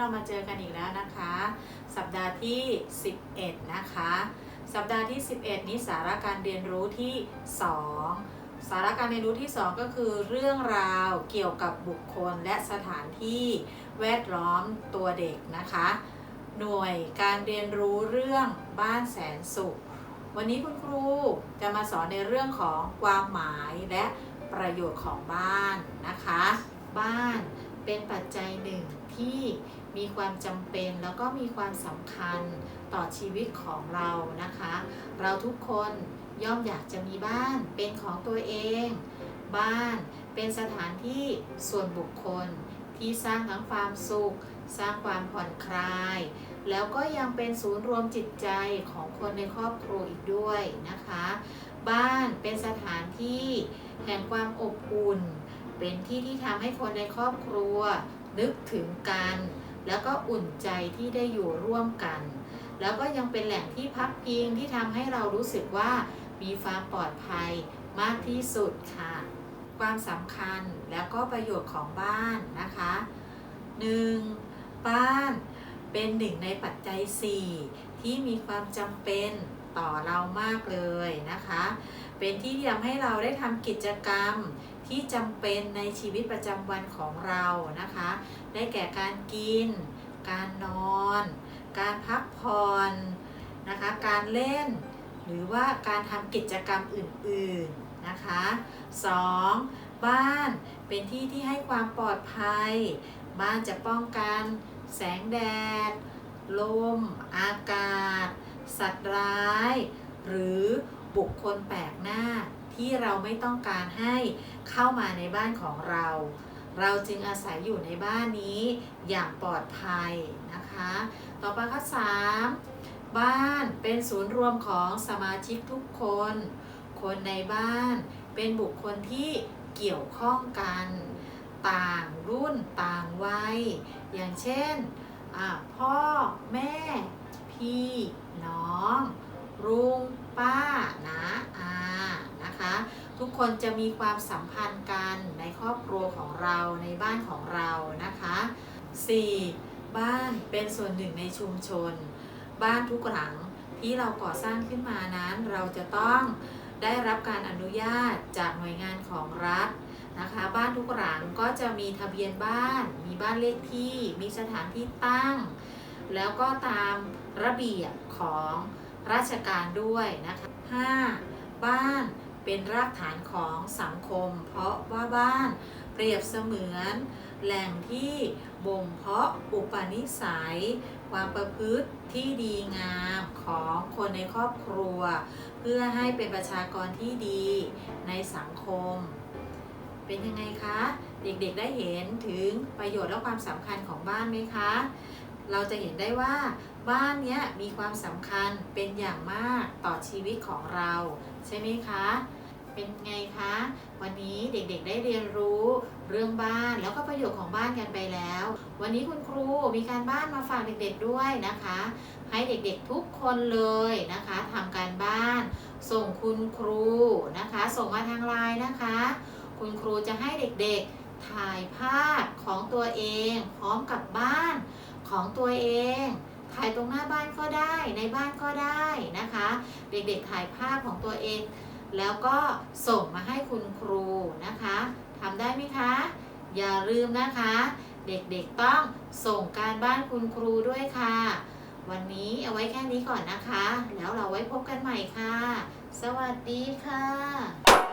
เรามาเจอกันอีกแล้วนะคะ สัปดาห์ที่ 11 นะคะ สัปดาห์ที่ 11 นี้สาระการเรียนรู้ที่ 2 สาระการเรียนรู้ที่ 2 ก็คือเรื่องราวเกี่ยวกับบุคคลและสถานที่แวดล้อมตัวเด็กนะคะ หน่วยการเรียนรู้เรื่องบ้านแสนสุข วันนี้คุณครูจะมาสอนในเรื่องของความหมายและประโยชน์ของบ้านนะคะ บ้าน เป็นปัจจัยหนึ่งที่มีความจำเป็นแล้วก็มีความสำคัญต่อชีวิตของเรานะคะ เราทุกคนย่อมอยากจะมีบ้านเป็นของตัวเอง บ้านเป็นสถานที่ส่วนบุคคลที่สร้างทั้งความสุข สร้างความผ่อนคลาย แล้วก็ยังเป็นศูนย์รวมจิตใจของคนในครอบครัวอีกด้วยนะคะ บ้านเป็นสถานที่แห่งความอบอุ่น เป็นที่ที่ทำให้คนในครอบครัว นึกถึงกัน แล้วก็อุ่นใจที่ได้อยู่ร่วมกัน แล้วก็ยังเป็นแหล่งที่พักพิงที่ทำให้เรารู้สึกว่ามีความปลอดภัยมากที่สุดค่ะ ความสำคัญแล้วก็ประโยชน์ของบ้านนะคะ 1. บ้านเป็นหนึ่งในปัจจัย 4 ที่มีความจำเป็นต่อเรามากเลยนะคะ เป็นที่ที่ทำให้เราได้ทำกิจกรรม ที่จำเป็นในชีวิตประจำวันของเรานะคะ ได้แก่การกิน การนอน การพักผ่อนนะคะ การเล่น หรือว่าการทำกิจกรรมอื่นๆนะคะ 2. บ้านเป็นที่ที่ให้ความปลอดภัย บ้านจะป้องกันแสงแดด ลม อากาศ สัตว์ร้าย หรือบุคคลแปลกหน้า ที่เราไม่ต้องการให้เข้ามาในบ้านของเรา เราจึงอาศัยอยู่ในบ้านนี้อย่างปลอดภัยนะคะ ต่อไปข้อ3บ้านเป็นศูนย์รวมของสมาชิกทุกคน คนในบ้านเป็นบุคคลที่เกี่ยวข้องกัน ต่างรุ่นต่างวัย อย่างเช่นพ่อแม่ พี่ น้องลุงป้านะ ทุกคนจะมีความสัมพันธ์กันในครอบครัวของเราในบ้านของเรานะคะ 4. บ้านเป็นส่วนหนึ่งในชุมชน บ้านทุกหลังที่เราก่อสร้างขึ้นมานั้น เราจะต้องได้รับการอนุญาตจากหน่วยงานของรัฐนะคะ บ้านทุกหลังก็จะมีทะเบียนบ้าน มีบ้านเลขที่ มีสถานที่ตั้ง แล้วก็ตามระเบียบของราชการด้วยนะคะ 5. เป็นรากฐานของสังคม เพราะว่าบ้านเปรียบเสมือนแหล่งที่บ่มเพาะอุปนิสัย ความประพฤติที่ดีงามของคนในครอบครัว เพื่อให้เป็นประชากรที่ดีในสังคม เป็นยังไงคะ เด็กๆได้เห็นถึงประโยชน์และความสำคัญของบ้านไหมคะ เราจะเห็นได้ว่าบ้านนี้มีความสำคัญเป็นอย่างมากต่อชีวิตของเรา ใช่ไหมคะ เป็นไงคะ วันนี้เด็กๆได้เรียนรู้เรื่องบ้านแล้วก็ประโยชน์ของบ้านกันไปแล้ว วันนี้คุณครูมีการบ้านมาฝากเด็กๆด้วยนะคะ ให้เด็กๆทุกคนเลยนะคะทำการบ้าน ส่งคุณครูนะคะ ส่งมาทางไลน์นะคะ คุณครูจะให้เด็กๆถ่ายภาพของตัวเอง พร้อมกับบ้านของตัวเองถ่ายตรงหน้าบ้านก็ได้ในบ้านก็ได้นะคะ เด็กๆถ่ายภาพของตัวเอง แล้วก็ส่งมาให้คุณครูนะคะทำได้ไหมคะ อย่าลืมนะคะ เด็กๆต้องส่งการบ้านคุณครูด้วยค่ะ วันนี้เอาไว้แค่นี้ก่อนนะคะ แล้วเราไว้พบกันใหม่ค่ะ สวัสดีค่ะ